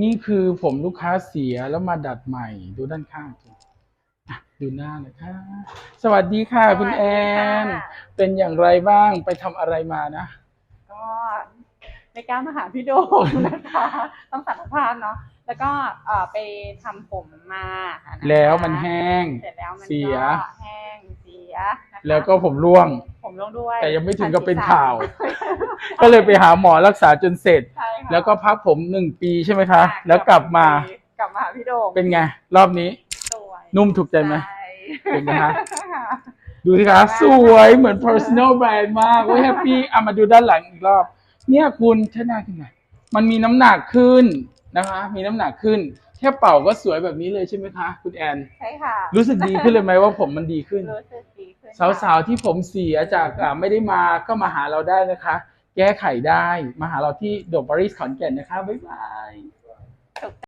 นี่คือผมลูกค้าเสียแล้วมาดัดใหม่ ดูด้านข้างสิอะดูหน้าหนะคะ สวัสดีค่ะ คุณแอน เป็นอย่างไรบ้างไปทำอะไรมานะ ก็ไม่กล้ามาหาพี่โดมนะคะ ต้องสารภาพเนาะแล้วก็เอ่อไปทำผมมานะคะแล้วมันแห้งเสร็จแล้วมันเสีย ก็แห้งเสียนะคะแล้วก็ผมร่วง ผมลงด้วยแต่ยังไม่ถึงกับเป็นข่าว ก็เลยไปหาหมอรักษาจนเสร็จ ใช่ ค่ะแล้วก็พักผมหนึ่งปีใช่ไหมคะค่ะแล้วกลับมา กลับมาหาพี่โดมเป็นไง รอบนี้ สวยนุ่มถูกใจไหมใช่เป็นไงฮะ ค่ะ ดูสิคะ สวยเหมือน personal brand มาก โอ้ยแฮปปี้อะมาดูด้านหลังอีกรอบ เนี่ยคุณชนะขึ้นไงมันมีน้ำหนักขึ้นนะคะ มีน้ำหนักขึ้น แค่เป่าก็สวยแบบนี้เลยใช่ไหมคะ คุณแอน ใช่ค่ะ รู้สึกดีขึ้นเลยไหมว่าผมมันดีขึ้น รู้สึกดีขึ้นค่ะสาวๆที่ผมเสียจากอ่าไม่ได้มาก็มาหาเราได้นะคะ แก้ไขได้ มาหาเราที่เดอบาริสขอนแก่นนะคะ บ๊ายบาย